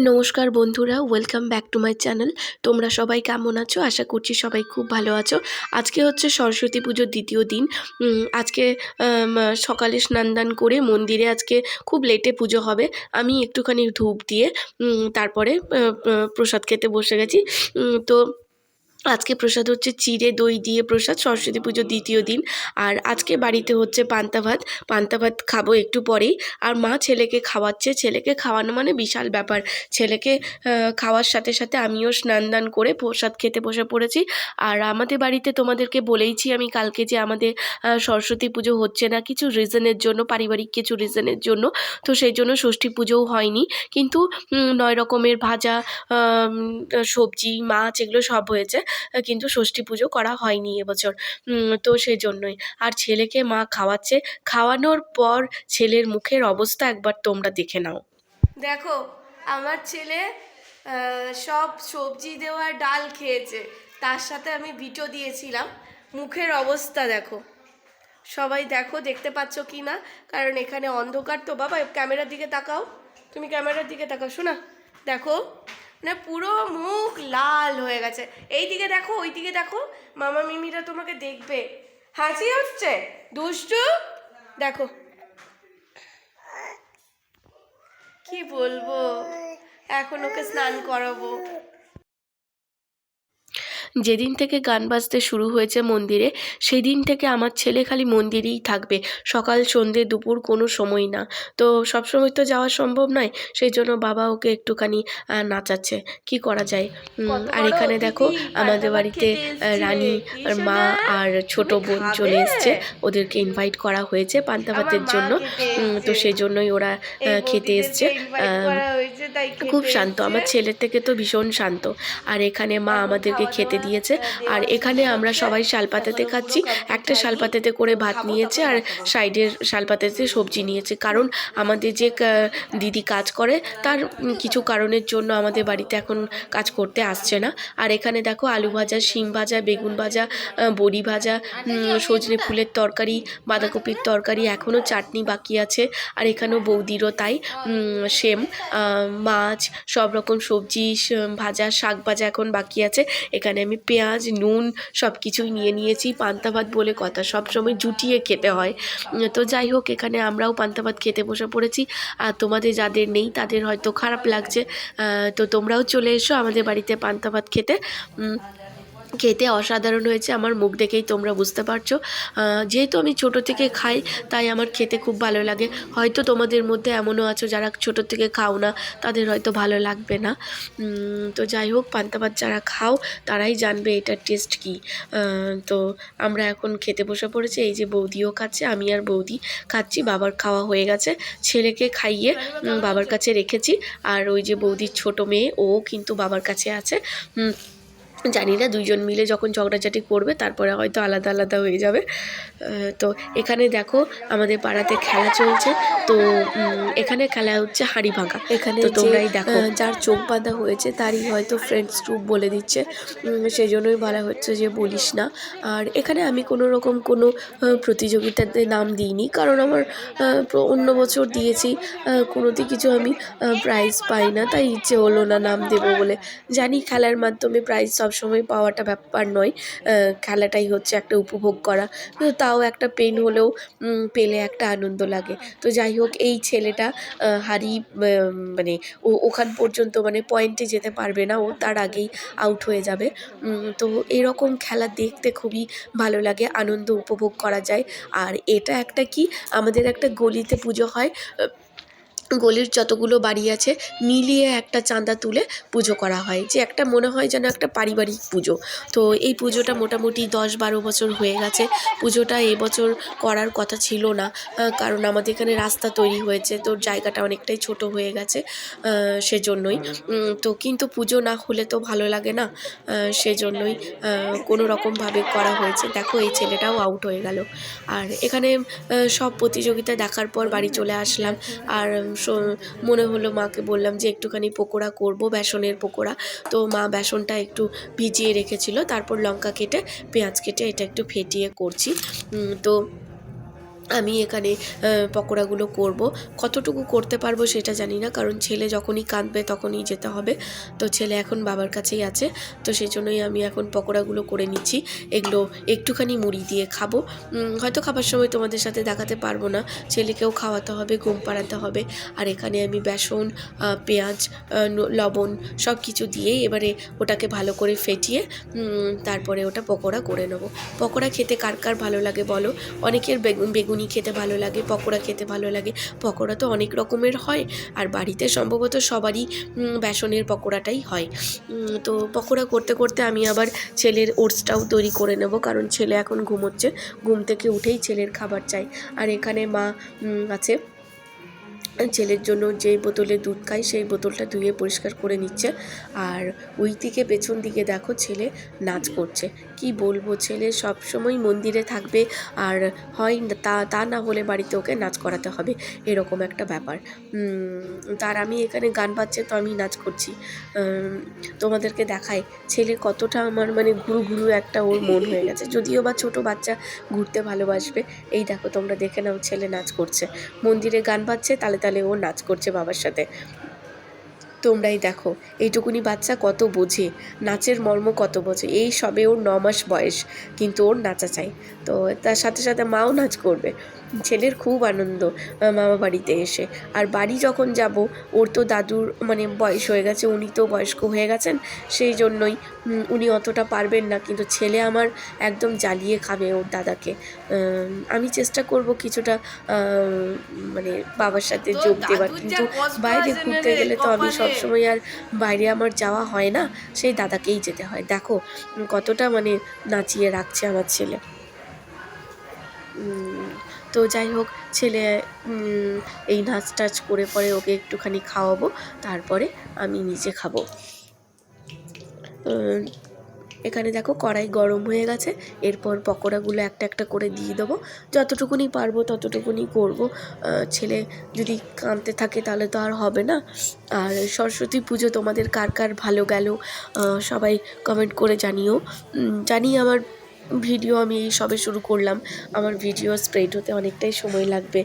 নমস্কার বন্ধুরা welcome back to my channel তোমরা সবাই কেমন আছো? আশা করছি সবাই খুব ভালো আছো। আজকে হচ্ছে সরস্বতী পুজোর দ্বিতীয় দিন। আজকে সকালে স্নান দান করে মন্দিরে আজকে খুব লেটে পুজো হবে। আমি একটুখানি ধূপ দিয়ে তারপরে প্রসাদ খেতে বসে গেছি। তো আজকে প্রসাদ হচ্ছে চিড়ে দই দিয়ে প্রসাদ, সরস্বতী পুজোর দ্বিতীয় দিন। আর আজকে বাড়িতে হচ্ছে পান্তা ভাত। পান্তা ভাত খাব একটু পরেই। আর মা ছেলেকে খাওয়াচ্ছে। ছেলেকে খাওয়ানো মানে বিশাল ব্যাপার। ছেলেকে খাওয়ার সাথে সাথে আমিও স্নান দান করে প্রসাদ খেতে বসে পড়েছি। আর আমাদের বাড়িতে তোমাদেরকে বলেইছি আমি কালকে যে আমাদের সরস্বতী পুজো হচ্ছে না কিছু রিজনের জন্য, পারিবারিক কিছু রিজনের জন্য। তো সেই জন্য ষষ্ঠী পুজোও হয়নি। কিন্তু নয় রকমের ভাজা সবজি, মাছ এগুলো সব হয়েছে। কিন্তু ষষ্ঠী পুজো করা হয়নি এবছর। তো সেই জন্যই আর ছেলেকে মা খাওয়াচ্ছে, খাওয়ানোর পর ছেলের মুখের অবস্থা একবার তোমরা দেখে নাও। দেখো, আমার ছেলে সব সবজি দেওয়া ডাল খেয়েছে। তার সাথে আমি বিটো দিয়েছিলাম। মুখের অবস্থা দেখো। সবাই দেখো, দেখতে পাচ্ছ কি না? কারণ এখানে অন্ধকার তো, বাবা, ক্যামেরার দিকে তাকাও। তুমি ক্যামেরার দিকে তাকাও, শোনা? দেখো মানে পুরো মুখ লাল হয়ে গেছে। এই দিকে দেখো ওই দিকে দেখো, মামা মিমিরা তোমাকে দেখবে। হাসি হচ্ছে? দুষ্টু? দেখো। কি বলব? এখন ওকে স্নান করাবো। যেদিন থেকে গান বাজতে শুরু হয়েছে মন্দিরে সেদিন থেকে আমার ছেলে খালি মন্দিরেই থাকবে। সকাল সন্ধে দুপুর কোনো সময় না। তো সব সময় তো যাওয়া সম্ভব নয় সেই জন্য বাবা ওকে একটুখানি নাচাচ্ছে। কি করা যায়? আর এখানে দেখো আমাদের বাড়িতে। রানী আর মা আর ছোট বোন চলে এসছে। ওদেরকে ইনভাইট করা হয়েছে পান্তা ভাতের জন্য। তো সেই জন্যই ওরা খেতে এসছে। খুব শান্ত। আমার ছেলের থেকে তো ভীষণ শান্ত। আর এখানে মা আমাদেরকে খেতে দিয়েছে। আর এখানে আমরা সবাই শালপাতাতে খাচ্ছি। একটা শালপাতাতে করে ভাত নিয়েছে আর। সাইডের শালপাতাতে সবজি নিয়েছে। কারণ আমাদের যে দিদি কাজ করে, তার কিছু কারণের জন্য আমাদের বাড়িতে এখন কাজ করতে আসছে না। আর এখানে দেখো আলু ভাজা, শিম ভাজা, বেগুন ভাজা বড়ি ভাজা সজনে ফুলের তরকারি, বাঁধাকপির তরকারি এখনও চাটনি বাকি আছে। আর এখানেও বৌদিরও তাই সেম মাছ, সব রকম সবজি ভাজা, শাক ভাজা এখন বাকি আছে। এখানে পেঁয়াজ, নুন সব কিছুই নিয়ে নিয়েছি। পান্তা ভাত বলে কথা, সব সময় জুটিয়ে খেতে হয়। তো যাই হোক, এখানে আমরাও পান্তা ভাত খেতে বসে পড়েছি। আর তোমাদের যাদের নেই, তাদের হয়তো খারাপ লাগছে। তো তোমরাও চলে এসো আমাদের বাড়িতে পান্তা ভাত খেতে। খেতে অসাধারণ হয়েছে, আমার মুখ দেখেই তোমরা বুঝতে পারছ। যেহেতু আমি ছোট থেকে খাই, তাই আমার খেতে খুব ভালো লাগে। হয়তো তোমাদের মধ্যে এমনও আছো যারা ছোট থেকে খাও না, তাদের হয়তো ভালো লাগবে না। তো যাই হোক, পান্তা ভাত যারা খাও, তারাই জানবে এটার টেস্ট কী। তো আমরা এখন খেতে বসে পড়েছি, এই যে বৌদিও খাচ্ছে, আমি আর বৌদি খাচ্ছি, বাবার খাওয়া হয়ে গেছে। ছেলেকে খাইয়ে বাবার কাছে রেখেছি, আর ওই যে বৌদির ছোট মেয়ে, ও কিন্তু বাবার কাছে আছে। জানি না দুইজন মিলে যখন ঝগড়াঝাটি করবে তারপরে হয়তো আলাদা আলাদা হয়ে যাবে। তো এখানে দেখো আমাদের পাড়াতে খেলা চলছে। তো এখানে খেলা হচ্ছে হাঁড়ি ভাঙা এখানে তো তোমরাই দেখো। যার চোখ বাঁধা হয়েছে তারই হয়তো ফ্রেন্ডস গ্রুপ বলে দিচ্ছে। সেই জন্যই বলা হচ্ছে যে বলিস না। আর এখানে আমি কোনো রকম কোনো প্রতিযোগিতাতে নাম দিইনি। কারণ আমার অন্য বছর দিয়েছি। কোনোতে কিছু আমি প্রাইজ পাই না তাই ইচ্ছে হলো না নাম দেবো বলে। জানি খেলার মাধ্যমে প্রাইজ সবসময় পাওয়াটা ব্যাপার নয়। খেলাটাই হচ্ছে একটা উপভোগ করা। কিন্তু তাও একটা পেন হলেও পেলে একটা আনন্দ লাগে। তো যাই হোক, এই ছেলেটা হারি মানে ও, ওখান পর্যন্ত মানে পয়েন্টে যেতে পারবে না। ও তার আগেই আউট হয়ে যাবে। তো এরকম খেলা দেখতে খুবই ভালো লাগে, আনন্দ উপভোগ করা যায়। আর এটা একটা কি, আমাদের একটা গলিতে পুজো হয় গলির যতগুলো বাড়ি আছে, মিলিয়ে একটা চাঁদা তুলে পুজো করা হয়, যে একটা মনে হয় যেন একটা পারিবারিক পুজো। তো এই পুজোটা মোটামুটি দশ বারো বছর হয়ে গেছে। পুজোটা এবছর করার কথা ছিল না কারণ আমাদের এখানে রাস্তা তৈরি হয়েছে, তো জায়গাটা অনেকটাই ছোট হয়ে গেছে সেজন্যই। তো কিন্তু পুজো না হলে তো ভালো লাগে না সেজন্যই কোনো রকমভাবে করা হয়েছে। দেখো, এই ছেলেটাও আউট হয়ে গেল। আর এখানে সব প্রতিযোগিতা দেখার পর বাড়ি চলে আসলাম। আর মনে হলো মাকে বললাম যে একটুখানি পকোড়া করব, বেসনের পকোড়া। তো মা বেসনটা একটু ভিজিয়ে রেখেছিল, তারপর লঙ্কা কেটে, পেঁয়াজ কেটে এটা একটু ফেটিয়ে করছি। তো আমি এখানে পকোড়াগুলো করব। কতটুকু করতে পারব সেটা জানি না, কারণ ছেলে যখনই কাঁদবে তখনই যেতে হবে। তো ছেলে এখন বাবার কাছেই আছে, তো সেই জন্যই আমি এখন পকোড়াগুলো করে নিচ্ছি। এগুলো একটুখানি মুড়ি দিয়ে খাব। হয়তো খাবার সময় তোমাদের সাথে দেখাতে পারব না। ছেলেকেও খাওয়াতে হবে, ঘুম পাড়াতে হবে। আর এখানে আমি বেসন পেঁয়াজ লবণ সব কিছু দিয়ে এবারে ওটাকে ভালো করে ফেটিয়ে তারপরে ওটা পকোড়া করে নেব। পকোড়া খেতে কার কার ভালো লাগে বলো? অনেকের বেগুন, বেগুনি খেতে ভালো লাগে, পকোড়া খেতে ভালো লাগে। পকোড়া তো অনেক রকমের হয় আর বাড়িতে সম্ভবত সবারই বেসনের পকোড়াটাই হয়। তো পকোড়া করতে করতে আমি আবার ছেলের ওটসটাও তৈরি করে নেব, কারণ ছেলে এখন ঘুমোচ্ছে। ঘুম থেকে উঠেই ছেলের খাবার চাই। আর এখানে মা আছে। ছেলের জন্য যে বোতলে দুধ খাই সেই বোতলটা ধুয়ে পরিষ্কার করে নিচ্ছে। আর ওই দিকে পেছন দিকে দেখো ছেলে নাচ করছে। কি বলব ছেলে সব সময় মন্দিরে থাকবে আর হয় তা তা না হলে বাড়িতে ওকে নাচ করাতে হবে, এরকম একটা ব্যাপার। তার আমি এখানে গান বাজছে তো আমি নাচ করছি। তোমাদেরকে দেখায় ছেলে কতটা আমার মানে ঘুরু ঘুরু একটা ওর মন হয়ে গেছে। যদিও বা ছোট বাচ্চা ঘুরতে ভালোবাসবে, এই দেখো তোমরা দেখে নাও ছেলে নাচ করছে। মন্দিরে গান বাজছে তালে তালে ও নাচ করছে বাবার সাথে। তোমরাই দেখো, এইটুকুনি বাচ্চা কত বোঝে? নাচের মর্ম কত বোঝে? এই সবে ওর ন মাস বয়স, কিন্তু ওর নাচা চাই। তো তার সাথে সাথে মাও নাচ করবে। ছেলের খুব আনন্দ মামা বাড়িতে এসে। আর বাড়ি যখন যাব ওর তো দাদুর মানে বয়স হয়ে গেছে উনি তো বয়স্ক হয়ে গেছেন সেই জন্যই উনি অতটা পারবেন না। কিন্তু ছেলে আমার একদম জ্বালিয়ে খাবে ওর দাদাকে। আমি চেষ্টা করব কিছুটা মানে বাবার সাথে যোগ দেওয়ার। কিন্তু বাইরে ঘুরতে গেলে তো আমি। সবসময় আর বাইরে আমার যাওয়া হয় না সেই দাদাকেই যেতে হয়। দেখো কতটা মানে নাচিয়ে রাখছে আমার ছেলে। তো যাই হোক, ছেলে এই নাচ টাচ করে পরে ওকে একটুখানি খাওয়াবো, তারপরে আমি নিজে খাব। এখানে দেখো কড়াই গরম হয়ে গেছে, এরপর পকোড়াগুলো একটা একটা করে দিয়ে দেবো। যতটুকুনি পারব ততটুকুনি করব। ছেলে যদি কাঁদতে থাকে তাহলে তো আর হবে না। আর সরস্বতী পুজো তোমাদের কার কার ভালো গেল সবাই কমেন্ট করে জানিও। জানি আমার ভিডিও আমি এই সবে শুরু করলাম। আমার ভিডিও স্প্রেড হতে অনেকটাই সময় লাগবে।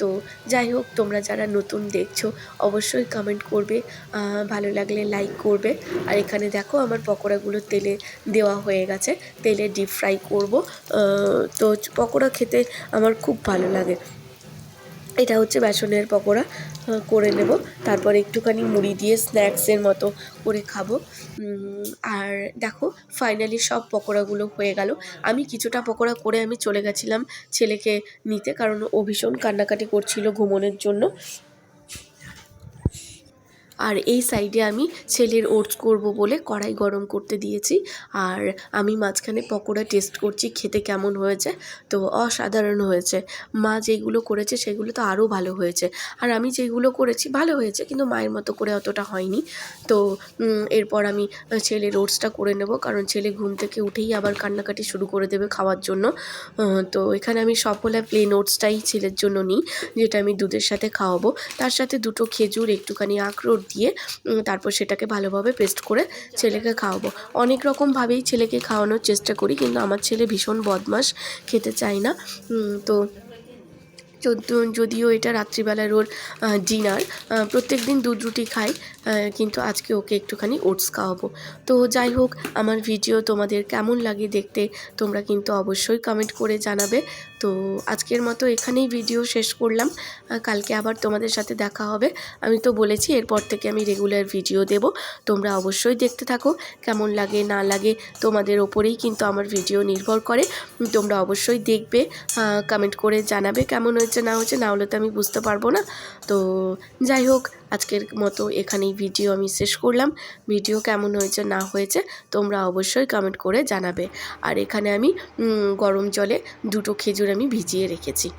তো যাই হোক, তোমরা যারা নতুন দেখছ, অবশ্যই কমেন্ট করবে। ভালো লাগলে লাইক করবে। আর এখানে দেখো, আমার পকোড়াগুলো তেলে দেওয়া হয়ে গেছে। তেলে ডিপ ফ্রাই করব। তো পকোড়া খেতে আমার খুব ভালো লাগে। এটা হচ্ছে বেসনের পকোড়া করে নেব। তারপর একটুখানি মুড়ি দিয়ে স্ন্যাক্সের মতো করে খাব। আর দেখো ফাইনালি সব পকোড়াগুলো হয়ে গেল। আমি কিছুটা পকোড়া করে আমি চলে গেছিলাম ছেলেকে নিতে, কারণ ও ভীষণ কান্নাকাটি করছিল ঘুমোনোর জন্য। আর এই সাইডে আমি ছেলের ওটস করব বলে কড়াই গরম করতে দিয়েছি। আর আমি মাঝখানে পকোড়া টেস্ট করছি, খেতে কেমন হয়েছে? তো অসাধারণ হয়েছে। মা যেগুলো করেছে সেগুলো তো আরও ভালো হয়েছে। আর আমি যেগুলো করেছি ভালো হয়েছে, কিন্তু মায়ের মতো করে অতটা হয়নি। তো এরপর আমি ছেলের ওটসটা করে নেব, কারণ ছেলে ঘুম থেকে উঠেই আবার কান্নাকাটি শুরু করে দেবে খাওয়ার জন্য। তো এখানে আমি সফলা প্লেন ওটসটাই ছেলের জন্য নিই, যেটা আমি দুধের সাথে খাওয়াবো। তার সাথে দুটো খেজুর, একটুখানি আখরোট দিয়ে তারপর সেটাকে ভালোভাবে পেস্ট করে ছেলেকে খাওয়াবো। অনেক রকমভাবেই ছেলেকে খাওয়ানোর চেষ্টা করি, কিন্তু আমার ছেলে ভীষণ বদমাস খেতে চায় না। তো যদ- যদিও এটা রাত্রিবেলার ওর ডিনার প্রত্যেক দিন দুধ রুটি খাই কিন্তু আজকে ওকে একটুখানি ওটস খাওয়াবো। তো যাই হোক, আমার ভিডিও তোমাদের কেমন লাগে দেখতে তোমরা কিন্তু অবশ্যই কমেন্ট করে জানাবে। তো আজকের মতো এখানেই ভিডিও শেষ করলাম। কালকে আবার তোমাদের সাথে দেখা হবে। আমি তো বলেছি, এরপর থেকে আমি রেগুলার ভিডিও দেব। তোমরা অবশ্যই দেখতে থাকো, কেমন লাগে, না লাগে, তোমাদের ওপরেই কিন্তু আমার ভিডিও নির্ভর করে। তোমরা অবশ্যই দেখবে কমেন্ট করে জানাবে কেমন হয়েছে, না হয়েছে, না হলে তো আমি বুঝতে পারব না। তো যাই হোক আজকের মতো এখানেই ভিডিও আমি শেষ করলাম। ভিডিও কেমন হয়েছে, না হয়েছে, তোমরা অবশ্যই কমেন্ট করে জানাবে। আর এখানে আমি গরম জলে দুটো খেজুর আমি ভিজিয়ে রেখেছি।